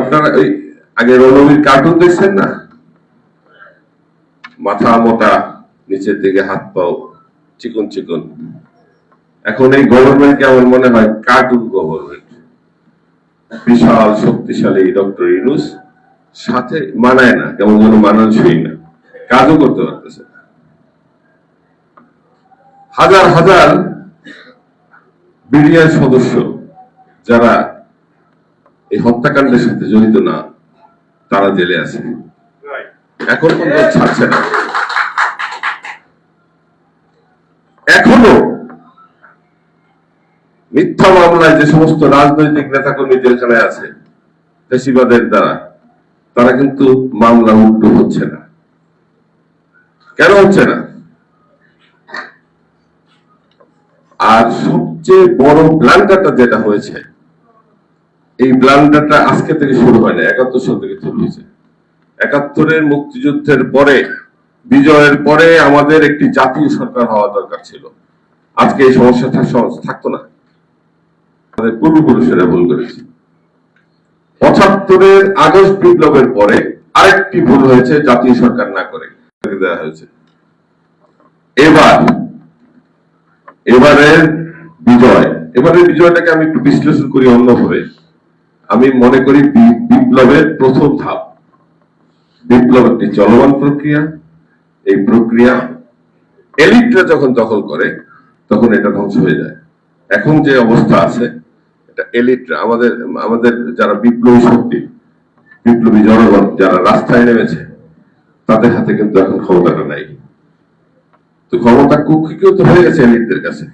আপনারা ওই আগে রণবীর কার্টুন দেখছেন না? মাথা মোটা, নিচের দিকে হাত পাও, চিকন চিকন। এখন এই গভর্নমেন্টকে আমার মনে হয় কার্টুন গভর্নমেন্ট বিশাল, শক্তিশালী ডক্টর ইনুস সাথে মানায় না, কেমন যেন মানানসই না। কাজও করতে পারতেছে হাজার হাজার বিডিআর সদস্য যারা এই হত্যাকাণ্ডের সাথে জড়িত না, তারা জেলে আছে। এখন পর্যন্ত ছাড়ছে না। এখনও মিথ্যা মামলায় যে সমস্ত রাজনৈতিক নেতাকর্মী জেলখানায় আছে, ফেসিবাদের দ্বারা, তারা কিন্তু মামলা উল্টো হচ্ছে না। কেন হচ্ছে না? আর সবচেয়ে বড় ব্লান্ডারটা যেটা হয়েছে এই ব্লান্ডারটা আজকে থেকে শুরু হয় না, একাত্তর সাল থেকে হয়েছে একাত্তরের মুক্তিযুদ্ধের পরে, বিজয়ের পরে আমাদের একটি জাতীয় সরকার হওয়া দরকার ছিল। আজকে এই সমস্যা থাক- থাকতো না। আমাদের পূর্বপুরুষেরা ভুল করেছে। পঁচাত্তরের আগস্ট বিপ্লবের পরে আরেকটি ভুল হয়েছে, জাতীয় সরকার না করে দেওয়া হয়েছে। এবার, এবারের বিজয়, এবারের বিজয়টাকে আমি একটু বিশ্লেষণ করি অন্যভাবে। আমি মনে করি বিপ্লবের প্রথম ধাপ। বিপ্লব একটি চলমান প্রক্রিয়া, এই প্রক্রিয়া এলিটরা যখন দখল করে, তখন এটা ধ্বংস হয়ে যায়। এখন যে অবস্থা আছে, এটা এলিটরা, আমাদের আমাদের যারা বিপ্লবী শক্তি, বিপ্লবী জনগণ যারা রাস্তায় নেমেছে, তাদের হাতে কিন্তু এখন ক্ষমতাটা নাই। তো ক্ষমতা কুক্ষিকেও তো হয়ে গেছে এলিটদের কাছে।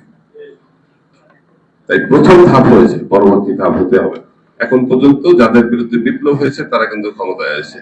তাই প্রথম ধাপ হয়েছে, পরবর্তী ধাপ হতে হবে। এখন পর্যন্ত যাদের বিরুদ্ধে বিপ্লব হয়েছে তারা কিন্তু ক্ষমতায় আছে